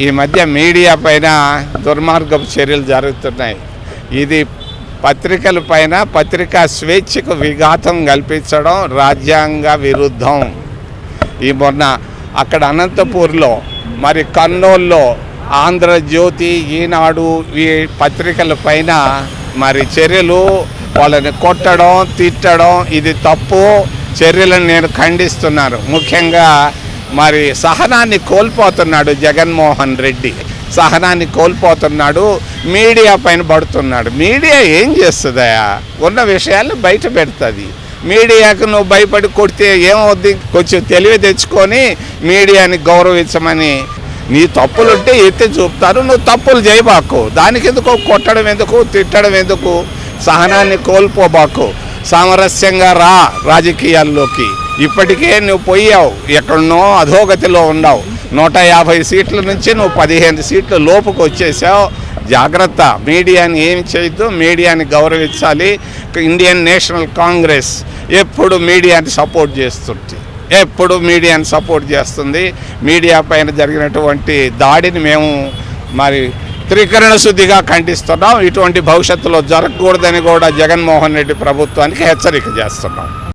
ఈ మధ్య మీడియా పైన దుర్మార్గపు చర్యలు జరుగుతున్నాయి. ఇది పత్రికల పైన పత్రికా స్వేచ్ఛకు విఘాతం కల్పించడం రాజ్యాంగ విరుద్ధం. ఈ మొన్న అక్కడ అనంతపూర్లో మరి కర్నూల్లో ఆంధ్రజ్యోతి ఈనాడు ఈ పత్రికల పైన మరి చర్యలు వాళ్ళని కొట్టడం తిట్టడం ఇది తప్పు చర్యలను నేను ఖండిస్తున్నాను. ముఖ్యంగా మరి సహనాన్ని కోల్పోతున్నాడు జగన్మోహన్ రెడ్డి. సహనాన్ని కోల్పోతున్నాడు మీడియా పైన పడుతున్నాడు. మీడియా ఏం చేస్తుందయా ఉన్న విషయాలు బయట పెడుతుంది. మీడియాకు నువ్వు భయపడి కొడితే ఏమవుద్ది? కొంచెం తెలివి తెచ్చుకొని మీడియాని గౌరవించమని. నీ తప్పులుంటే ఎత్తి చూపుతారు నువ్వు తప్పులు చేయబాకు. దానికి ఎందుకు కొట్టడం ఎందుకు? తిట్టడం ఎందుకు? సహనాన్ని కోల్పోబాకు. సామరస్యంగా రా రాజకీయాల్లోకి. ఇప్పటికే నువ్వు పోయావు. ఎక్కడనో అధోగతిలో ఉన్నావు. నూట యాభై సీట్ల నుంచి నువ్వు పదిహేను సీట్ల లోపుకు వచ్చేసావు. జాగ్రత్త. మీడియాని ఏం చేయొద్దు. మీడియాని గౌరవించాలి. ఇండియన్ నేషనల్ కాంగ్రెస్ ఎప్పుడు మీడియాని సపోర్ట్ చేస్తుంది. ఎప్పుడు మీడియాని సపోర్ట్ చేస్తుంది. మీడియా పైన జరిగినటువంటి దాడిని మేము మరి త్రికరణ శుద్ధిగా ఖండిస్తున్నాం. ఇటువంటి భవిష్యత్తులో జరగకూడదని కూడా జగన్మోహన్ రెడ్డి ప్రభుత్వానికి హెచ్చరిక చేస్తున్నాం.